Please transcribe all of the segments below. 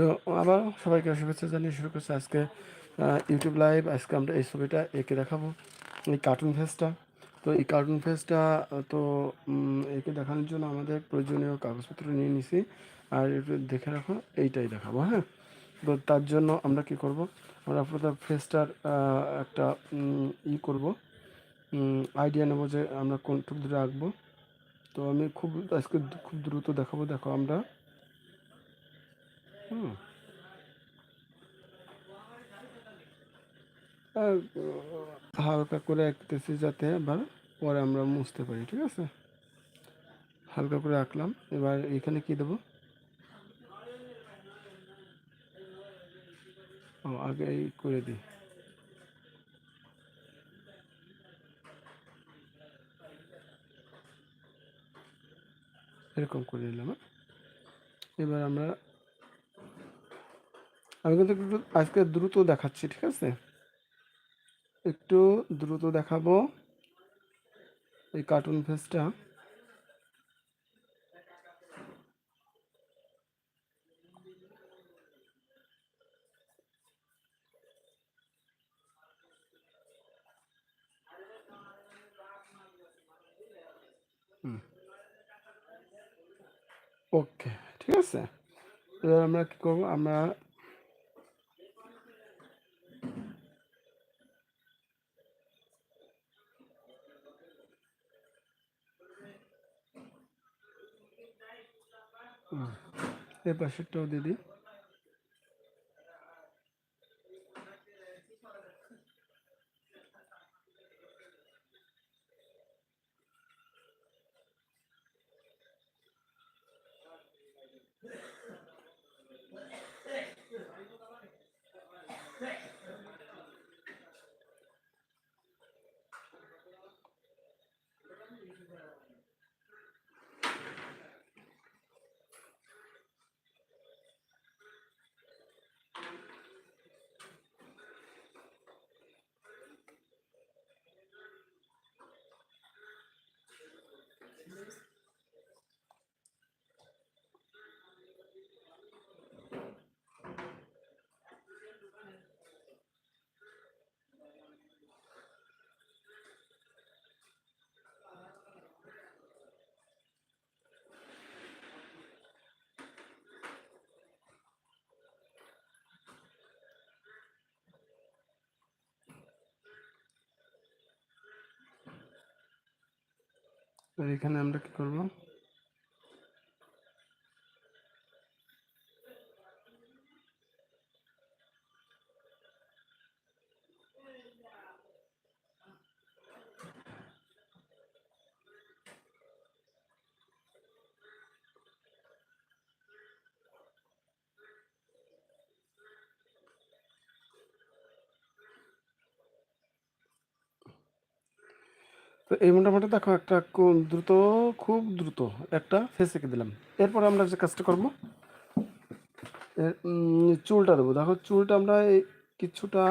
তো আবার সবাইকে শুভেচ্ছা জানিয়ে শুরু করছি। আজকে ইউটিউব লাইভ আজকে আমরা এই ছবিটা এঁকে দেখাবো, এই কার্টুন ফেসটা তো এই কার্টুন ফেসটা তো একে দেখানোর জন্য আমাদের প্রয়োজনীয় কাগজপত্র নিয়ে নিছি। আর একটু দেখে রাখো, এইটাই দেখাবো হ্যাঁ? তো তার জন্য আমরা কি করব? আমরা প্রথম ফেসটার একটা ই করব। আইডিয়া নেব যে আমরা কোনটুক দূরে আঁকবো তো আমি খুব, আজকে খুব দ্রুত দেখাবো, দেখো আমরা। হুম আর, হালকা করে আঁকতেছি যাতে আবার পরে আমরা মুছতে পারি ঠিক আছে? হালকা করে আঁকলাম। এবার এখানে কি দেবো? আগে এই করে দিই। এরকম করে নিলাম হ্যাঁ? এবার আমরা আমি কিন্তু একটু আজকে দ্রুত দেখাচ্ছি, ঠিক আছে? একটু দ্রুত দেখাবো এই কার্টুন ফেসটা ওকে ঠিক আছে? এবার আমরা কি করব? আমরা হুম, এই পাশেরটাও দিয়ে দিই আর এখানে আমরা কি করব? এই মোটামুটি দেখো, একটা দ্রুত, খুব দ্রুত একটা ফেস এঁকে দিলাম। এরপর আমরা যে কাজটা করব চুলটা দেবো। দেখো, চুলটা আমরা কিছুটা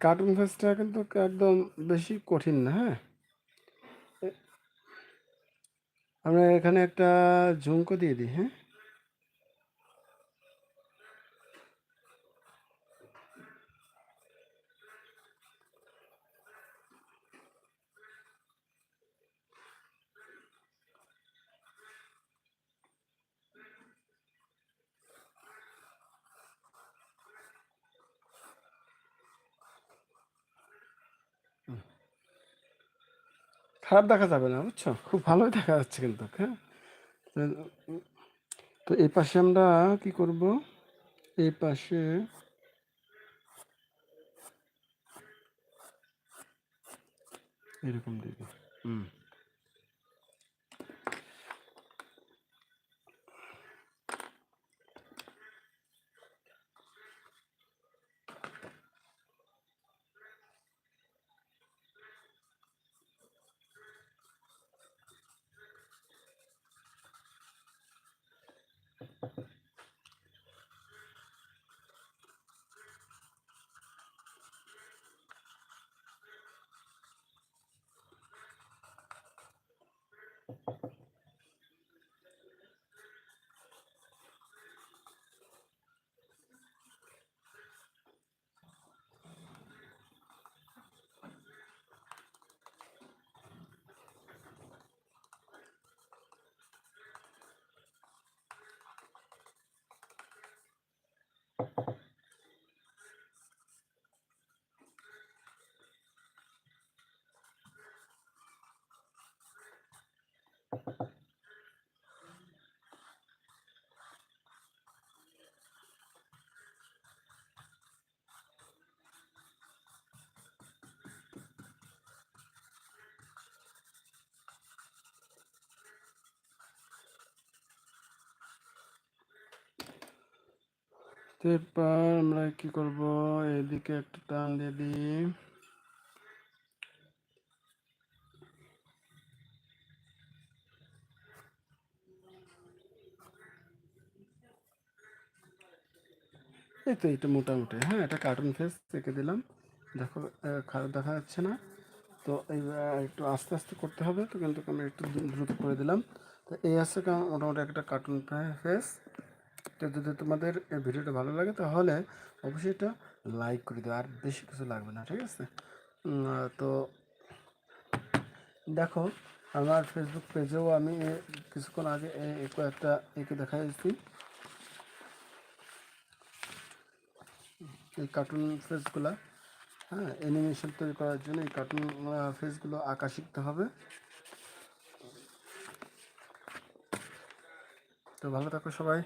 কার্টুন ফেসটা কিন্তু একদম বেশি কঠিন না হ্যাঁ? আমরা এখানে একটা ঝুমকো দিয়ে দিই হ্যাঁ? খারাপ দেখা যাবে না, বুঝছ? খুব ভালোই দেখা যাচ্ছে কিন্তু হ্যাঁ? তো এই পাশে আমরা কি করব? এই পাশে এরকম দিব হুম। এরপর আমরা কি করব? এদিকে একটা টান দিয়ে দিই। এই তো এটা মোটামুটি। হ্যাঁ এটা কার্টুন ফেস রেখে দিলাম। দেখো খারাপ দেখা যাচ্ছে না। তো এই একটু আস্তে আস্তে করতে হবে তো, কিন্তু আমি একটু দ্রু- দ্রুত করে দিলাম। তো এই আছে মোটামুটি একটা কার্টুন ফেস তো যদি তোমাদের ভিডিওটা ভালো লাগে, তাহলে অবশ্যই এটা লাইক করে দেবে আর বেশি কিছু লাগবে না, ঠিক আছে? তো দেখো, আমার ফেসবুক পেজেও আমি কিছুক্ষণ আগে এ- এ কয়েকটা একে দেখাইছি। এই কার্টুন ফেসগুলা হ্যাঁ অ্যানিমেশন তৈরি করার জন্য এই কার্টুন ফেসগুলো আঁকা শিখতে হবে। তো ভালো থাকো সবাই।